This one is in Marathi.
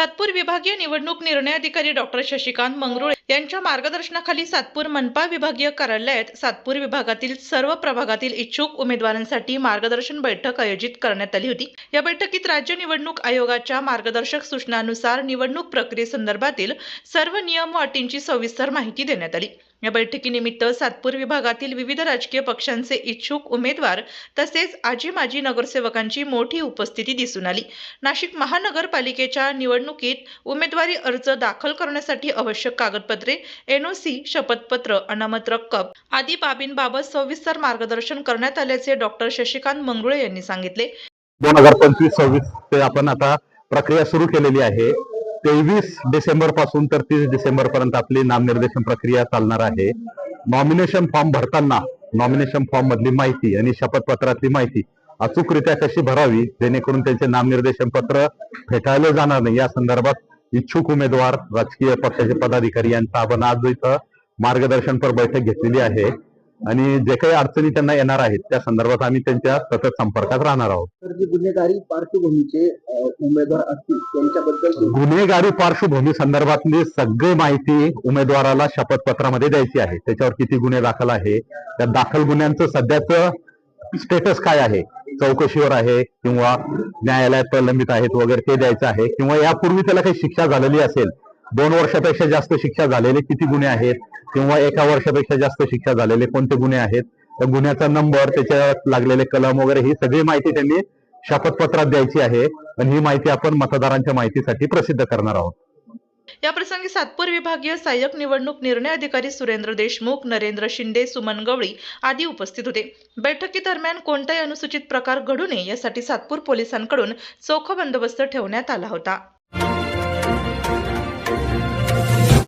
सातपूर विभागीय निवडणूक निर्णय अधिकारी डॉक्टर शशिकांत मंगरुळे यांच्या मार्गदर्शनाखाली सातपूर मनपा विभागीय कार्यालयात सातपूर विभागातील सर्व प्रभागातील इच्छुक उमेदवारांसाठी मार्गदर्शन बैठक आयोजित करण्यात आली होती. या बैठकीत राज्य निवडणूक आयोगाच्या मार्गदर्शक सूचनानुसार निवडणूक प्रक्रियेसंदर्भातील सर्व नियम व अटींची सविस्तर माहिती देण्यात आली. या बैठकीनिमित्त सातपूर विभागातील विविध राजकीय पक्षांचे इच्छुक उमेदवार तसेच आजी माजी नगरसेवकांची मोठी उपस्थिती दिसून आली. नाशिक महानगरपालिकेच्या निवडणुकीत उमेदवारी अर्ज दाखल करण्यासाठी आवश्यक कागदपत्रे एनओसी शपथपत्र अनामत रक्कम आदी बाबींबाबत सविस्तर मार्गदर्शन करण्यात आल्याचे डॉक्टर शशिकांत मंगरुळे यांनी सांगितले. दोन हजार पंचवीस सव्वीस ते आपण आता प्रक्रिया सुरू केलेली आहे. तेवीस डिसेंबरपासून तर तीस डिसेंबर पर्यंत आपली नामनिर्देशन प्रक्रिया चालणार आहे. नॉमिनेशन फॉर्म भरताना नॉमिनेशन फॉर्म मधली माहिती आणि शपथपत्रातली माहिती अचूकरित्या कशी भरावी जेणेकरून त्यांचे नामनिर्देशन पत्र फेटाळले जाणार नाही. या संदर्भात इच्छुक उमेदवार राजकीय पक्षाचे पदाधिकारी यांचा आपण आज इथं मार्गदर्शनपर बैठक घेतलेली आहे. आणि जे काही अडचणी त्यांना येणार आहेत त्या संदर्भात आम्ही त्यांच्या सतत संपर्कात राहणार आहोत. तर जे गुन्हेगारी पार्श्वभूमीचे अ, उमेदवार असतील त्यांच्याबद्दल गुन्हेगारी पार्श्वभूमी संदर्भातली सगळी माहिती उमेदवाराला शपथपत्रामध्ये द्यायची आहे. त्याच्यावर किती गुन्हे दाखल आहे त्या दाखल गुन्ह्यांचं सध्याचं स्टेटस काय आहे? चौकशीवर आहे किंवा न्यायालयात प्रलंबित आहेत वगैरे ते द्यायचं आहे किंवा यापूर्वी त्याला काही शिक्षा झालेली असेल दोन वर्षापेक्षा जास्त शिक्षा झालेले किती गुन्हे आहेत किंवा एका वर्षापेक्षा जास्त शिक्षा झालेले कोणते गुन्हे आहेत त्या गुन्ह्याचा नंबर त्याच्यात लागलेले कलम वगैरे ही सगळी माहिती त्यांनी शपथपत्रात द्यायची आहे. आणि ही माहिती आपण मतदारांच्या माहितीसाठी प्रसिद्ध करणार आहोत. या प्रसंगी सातपूर विभागीय सहाय्यक निवडणूक निर्णय अधिकारी सुरेंद्र देशमुख नरेंद्र शिंदे सुमन गवळी आदी उपस्थित होते. बैठकीदरम्यान कोणताही अनुसूचित प्रकार घडू नये यासाठी सातपूर पोलिसांकडून चोख बंदोबस्त ठेवण्यात आला होता.